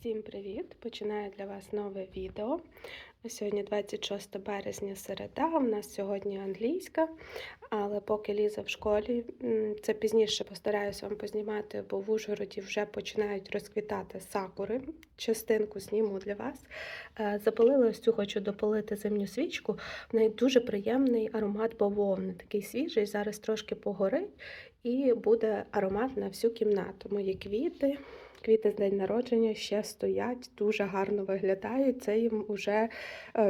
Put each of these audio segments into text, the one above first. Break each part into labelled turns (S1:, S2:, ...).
S1: Всім привіт! Починаю для вас нове відео. Сьогодні 26 березня середа. У нас сьогодні англійська, але поки Ліза в школі, це пізніше постараюся вам познімати, бо в Ужгороді вже починають розквітати сакури. Частинку зніму для вас. Е, Запалила ось цю, хочу допалити зимню свічку. В неї дуже приємний аромат бавовни, такий свіжий. Зараз трошки погорить і буде аромат на всю кімнату. Мої квіти. Квіти з день народження ще стоять, дуже гарно виглядають. Це їм уже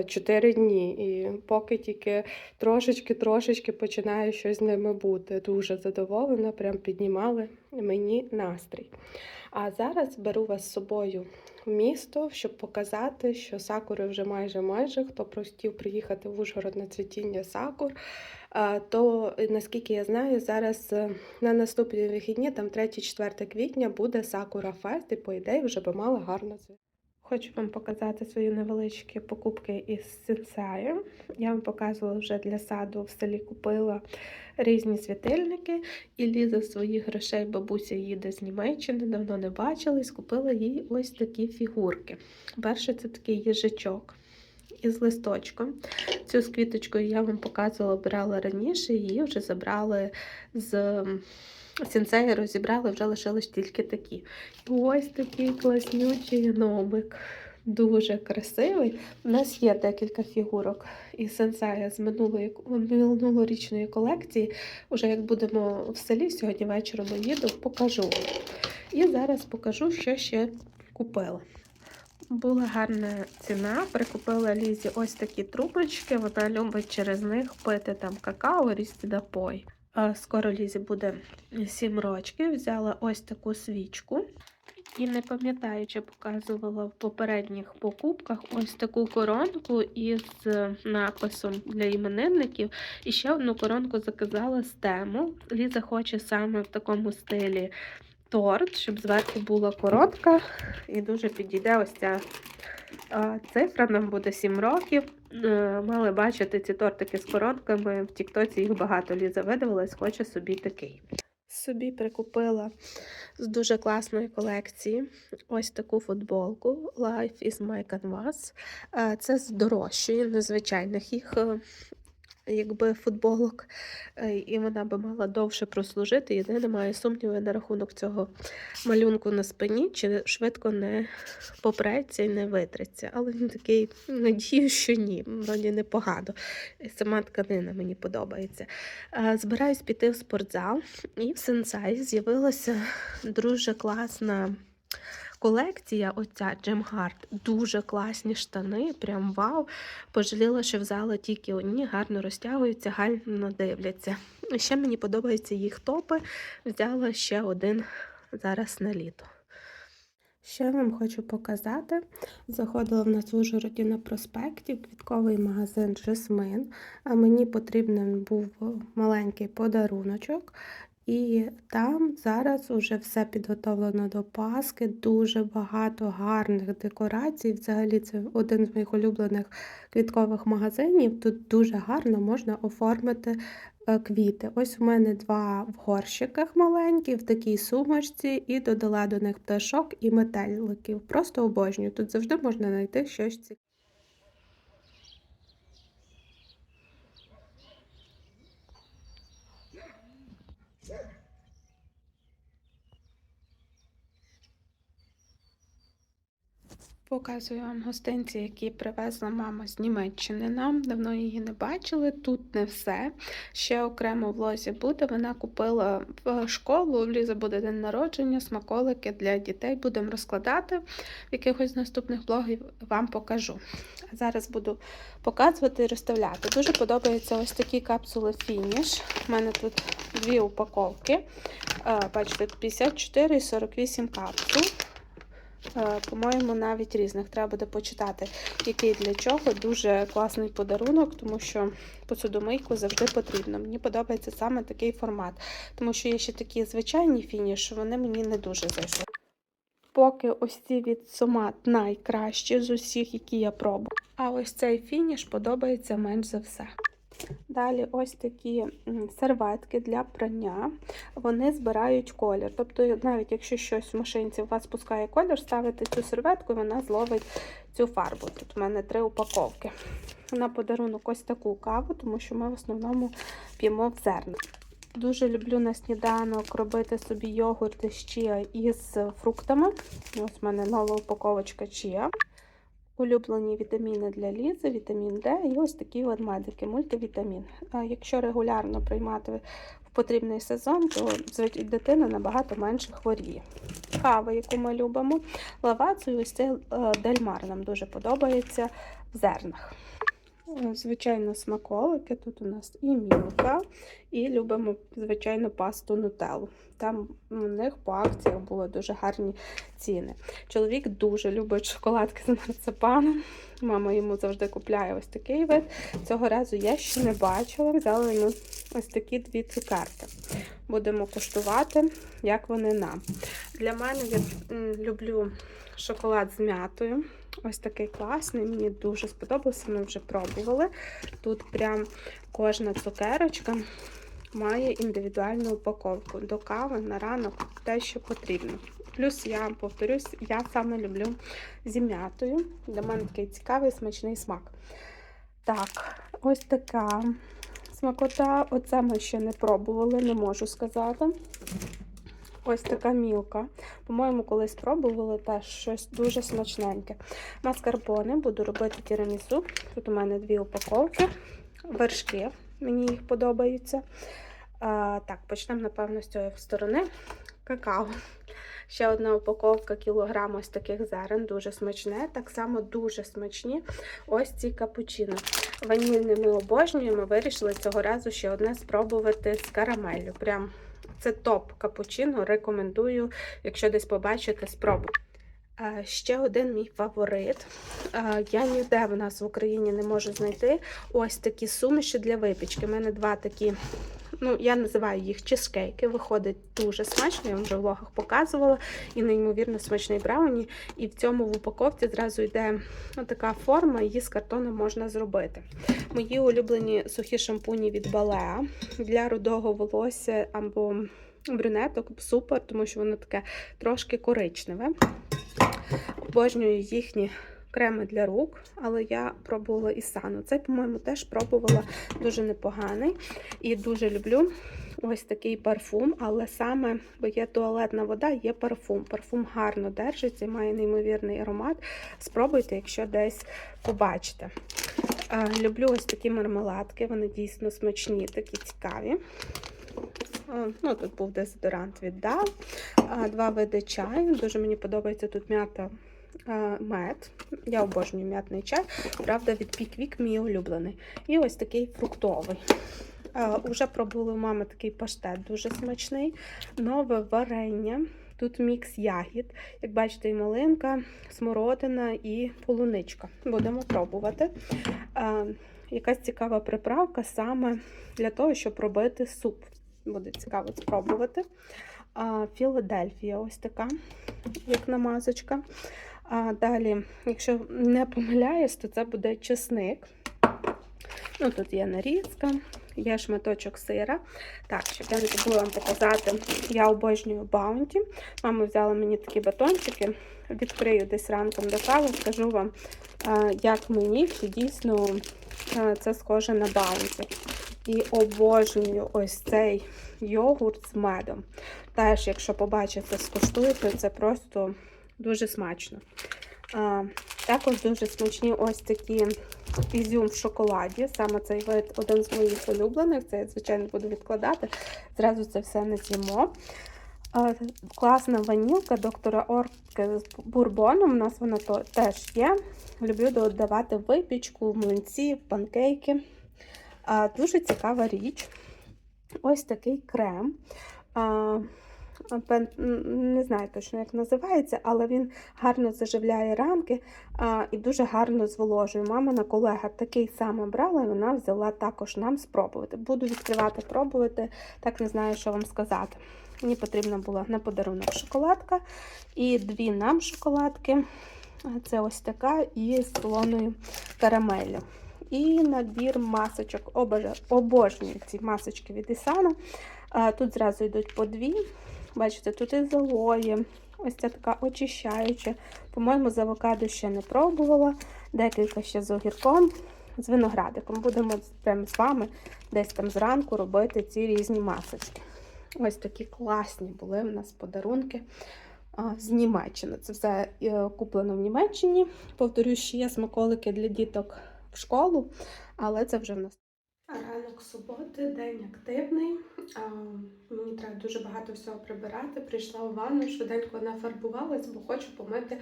S1: 4 дні. І поки тільки трошечки-трошечки починає щось з ними бути. Дуже задоволена, прям піднімали мені настрій. А зараз беру вас з собою місто, щоб показати, що сакури вже майже майже. Хто простів приїхати в Ужгород на цвітіння сакур, то наскільки я знаю, зараз е, на наступні вихідні, там 3-4 квітня, буде Сакура Фест, і по ідеї вже би мали гарно це. Хочу вам показати свої невеличкі покупки із сенсею. Я вам показувала вже для саду в селі купила різні світильники, і Ліза своїх грошей бабуся їде з Німеччини, давно не бачились, купила їй ось такі фігурки. Перше це такий їжачок із листочком. Цю з квіточкою я вам показувала, брала раніше, її вже забрали з сінцеї, розібрали, вже лишились тільки такі. І ось такий класнючий гномик. Дуже красивий. У нас є декілька фігурок із сенсея з минулої минулорічної колекції. Уже як будемо в селі, сьогодні вечором їду, покажу. І зараз покажу, що ще купила. Була гарна ціна. Прикупила Лізі ось такі трубочки. Вона любить через них пити там какао, різні напої. Скоро Лізі буде 7 років. Взяла ось таку свічку. І не пам'ятаю, чи показувала в попередніх покупках ось таку коронку із написом для іменинників. І ще одну коронку заказала з тему. Ліза хоче саме в такому стилі торт, щоб зверху була коронка. І дуже підійде ось ця цифра. Нам буде 7 років. Е, Мали бачити ці тортики з коронками. В Тіктоці їх багато Ліза видавалась, хоче собі такий. Собі прикупила з дуже класної колекції ось таку футболку Life is my canvas. Е, Це з дорожчої, незвичайних їх е, якби футболок, Е, і вона би мала довше прослужити. Єдине, маю сумніви на рахунок цього малюнку на спині, чи швидко не попреться і не витреться. Але він такий, надію, що ні, вроді непогано. Сама тканина мені подобається. Е, Збираюсь піти в спортзал, і в сенсай з'явилася дуже класна. Колекція, оця Джемгард, дуже класні штани, прям вау. Пожаліла, що взяла тільки одні, гарно розтягуються, гарно дивляться. Ще мені подобаються їх топи. Взяла ще один зараз на літо. Ще вам хочу показати. Заходила в нас в Ужгороді на проспекті, квітковий магазин Жасмин. А мені потрібен був маленький подаруночок. І там зараз уже все підготовлено до Пасхи, дуже багато гарних декорацій. Взагалі, це один з моїх улюблених квіткових магазинів. Тут дуже гарно можна оформити е, квіти. Ось у мене два в горщиках маленькі, в такій сумочці, і додала до них пташок і метеликів. Просто обожнюю. Тут завжди можна знайти щось цікаве. Показую вам гостинці, які привезла мама з Німеччини. Нам давно її не бачили. Тут не все. Ще окремо в лозі буде. Вона купила в школу. В Ліза буде день народження, смаколики для дітей. Будемо розкладати в якихось наступних блогів. Вам покажу. Зараз буду показувати і розставляти. Дуже подобаються ось такі капсули фініш. У мене тут дві упаковки. Е, Бачите, 54 і 48 капсул. Е, По-моєму, навіть різних. Треба буде почитати, який для чого. Дуже класний подарунок, тому що посудомийку завжди потрібно. Мені подобається саме такий формат, тому що є ще такі звичайні фініші, вони мені не дуже зайшли. Поки ось ці від Сомат найкращі з усіх, які я пробую. А ось цей фініш подобається менш за все. Далі ось такі серветки для прання. Вони збирають колір. Тобто, навіть якщо щось в машинці у вас пускає колір, ставите цю серветку, і вона зловить цю фарбу. Тут у мене три упаковки. На подарунок ось таку каву, тому що ми в основному п'ємо в зерна. Дуже люблю на сніданок робити собі йогурт із чія із фруктами. Ось в мене нова упаковочка чія. Улюблені вітаміни для лізи, вітамін Д і ось такі медики, мультивітамін. Якщо регулярно приймати в потрібний сезон, то дитина набагато менше хворіє. Кава, яку ми любимо, лавацу ось цей е, дельмар нам дуже подобається в зернах. Е, Звичайно, смаколики. Тут у нас і мілка, і любимо, звичайно, пасту нутеллу. Там у них по акціях були дуже гарні ціни. Чоловік дуже любить шоколадки з марципаном. Мама йому завжди купляє ось такий вид. Цього разу я ще не бачила. Взяла йому ось такі дві цукерки. Будемо куштувати, як вони нам. Для мене я люблю шоколад з м'ятою. Ось такий класний, мені дуже сподобався, ми вже пробували. Тут прям кожна цукерочка має індивідуальну упаковку. До кави на ранок те, що потрібно. Плюс я повторюсь, я саме люблю зі м'ятою. Для мене такий цікавий смачний смак. Так, ось така смакота. Оце ми ще не пробували, не можу сказати. Ось така мілка. По-моєму, колись пробували теж щось дуже смачненьке. Маскарпоне буду робити тірамісу. Тут у мене дві упаковки. Вершки, мені їх подобаються. А, так, почнемо, напевно, з цієї сторони. Какао. Ще одна упаковка кілограм ось таких зерен, дуже смачне. Так само дуже смачні ось ці капучино. Ванільне ми обожнюємо. Вирішили цього разу ще одне спробувати з карамеллю. Прям це топ капучино. Рекомендую, якщо десь побачите, спробуйте. Ще один мій фаворит. Я ніде в нас в Україні не можу знайти ось такі суміші для випічки. У мене два такі, ну я називаю їх чизкейки. Виходить дуже смачно, я вам вже в влогах показувала. І неймовірно смачний брауні. І в цьому в упаковці зразу йде така форма, її з картону можна зробити. Мої улюблені сухі шампуні від Балеа для рудого волосся або брюнеток супер, тому що воно таке трошки коричневе. Обожнюю їхні креми для рук, але я пробувала і сану. Цей, по-моєму, теж пробувала дуже непоганий. І дуже люблю ось такий парфум, але саме, бо є туалетна вода, є парфум. Парфум гарно держиться і має неймовірний аромат. Спробуйте, якщо десь побачите. Е, Люблю ось такі мармеладки, вони дійсно смачні, такі цікаві. Ну, тут був дезодорант від DAW. А, Два види чаю. Дуже мені подобається тут м'ята мед. Я обожнюю м'ятний чай. Правда, від Піквік мій улюблений. І ось такий фруктовий. Уже пробували у мами такий паштет, дуже смачний. Нове варення. Тут мікс ягід. Як бачите, і малинка, смородина і полуничка. Будемо пробувати. Якась цікава приправка саме для того, щоб робити суп. Буде цікаво спробувати. Філадельфія ось така, як намазочка. А, далі, якщо не помиляюсь, то це буде чесник. Ну, тут є нарізка, є шматочок сира. Так, щоб я не забула вам показати, я обожнюю баунті. Мама взяла мені такі батончики. Відкрию десь ранком до кави, скажу вам, як мені, чи дійсно це схоже на баунті. І обожнюю ось цей йогурт з медом. Теж, якщо побачите, скуштуєте, це просто дуже смачно. А, також дуже смачні ось такі ізюм в шоколаді. Саме цей вид один з моїх улюблених. Це я, звичайно, буду відкладати. Зразу це все не з'їмо. Класна ванілка доктора Орки з бурбоном. У нас вона теж є. Люблю додавати випічку, в млинці, в панкейки. Дуже цікава річ. Ось такий крем. Не знаю точно, як називається, але він гарно заживляє ранки а, і дуже гарно зволожує. Мамина колега такий саме брала, і вона взяла також нам спробувати. Буду відкривати, пробувати, так не знаю, що вам сказати. Мені потрібна була на подарунок шоколадка і дві нам шоколадки. Це ось така і з солоною карамеллю. І набір масочок. Обожнюю ці масочки від Ісана. Тут зразу йдуть по дві. Бачите, тут із алої. Ось ця така очищаюча. По-моєму, з авокадо ще не пробувала. Декілька ще з огірком, з виноградиком. Будемо прямо з вами десь там зранку робити ці різні масочки. Ось такі класні були в нас подарунки з Німеччини. Це все е, куплено в Німеччині. Повторюю, ще є смаколики для діток в школу, але це вже в нас. Ранок суботи, день активний. А, мені треба дуже багато всього прибирати. Прийшла у ванну, швиденько нафарбувалась, бо хочу помити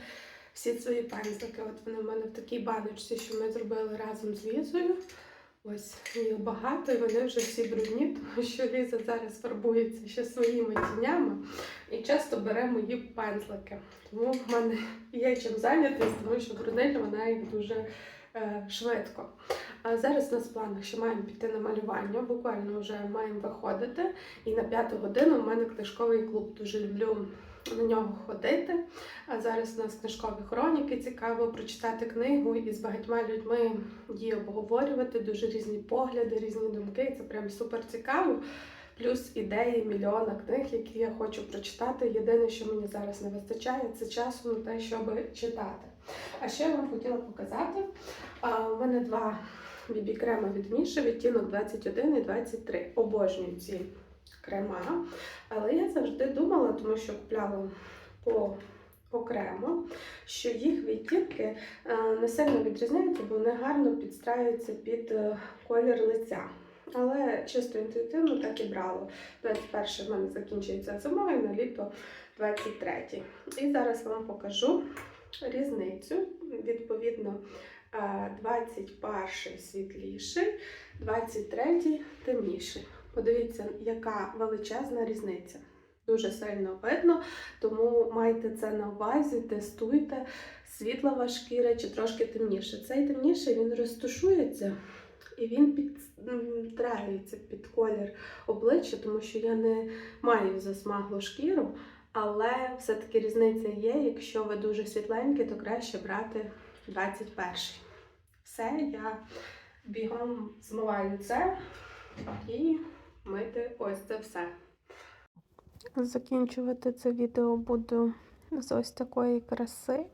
S1: всі свої пензлики. От вони в мене в такій баночці, що ми зробили разом з Лізою. Ось їх багато, і вони вже всі брудні, тому що Ліза зараз фарбується ще своїми тінями і часто бере мої пензлики. Тому в мене є чим зайнятися, тому що бруднить вона їх дуже швидко. А зараз у нас в планах, що маємо піти на малювання, буквально вже маємо виходити. І на п'яту годину в мене книжковий клуб. Дуже люблю на нього ходити. А зараз у нас книжкові хроніки. Цікаво прочитати книгу і з багатьма людьми її обговорювати. Дуже різні погляди, різні думки. Це прям супер цікаво. Плюс ідеї мільйона книг, які я хочу прочитати. Єдине, що мені зараз не вистачає, це часу на те, щоб читати. А ще я вам хотіла показати. У мене два бібі крема від Міші, відтінок 21 і 23. Обожнюю ці крема. Але я завжди думала, тому що купляла по окремо, що їх відтінки е, не сильно відрізняються, бо вони гарно підстраюються під е, колір лиця. Але чисто інтуїтивно так і брало. 21 в мене закінчується зимою, на літо 23. І зараз вам покажу різницю. Відповідно, е, 21 світліший, 23 темніший. Подивіться, яка величезна різниця. Дуже сильно видно, тому майте це на увазі, тестуйте, світлова шкіра чи трошки темніше. Цей темніший він розтушується і він підтрається під колір обличчя, тому що я не маю засмаглу шкіру, але все-таки різниця є. Якщо ви дуже світленькі, то краще брати 21-й. Все, я бігом змиваю це і мити ось це все. Закінчувати це відео буду з ось такої краси.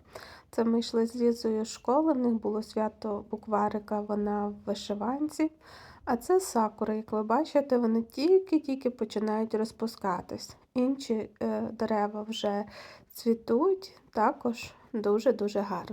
S1: Це ми йшли з Лізою школи, в них було свято букварика, вона в вишиванці. А це сакури, як ви бачите, вони тільки-тільки починають розпускатись. Інші е, дерева вже цвітуть, також дуже-дуже гарно.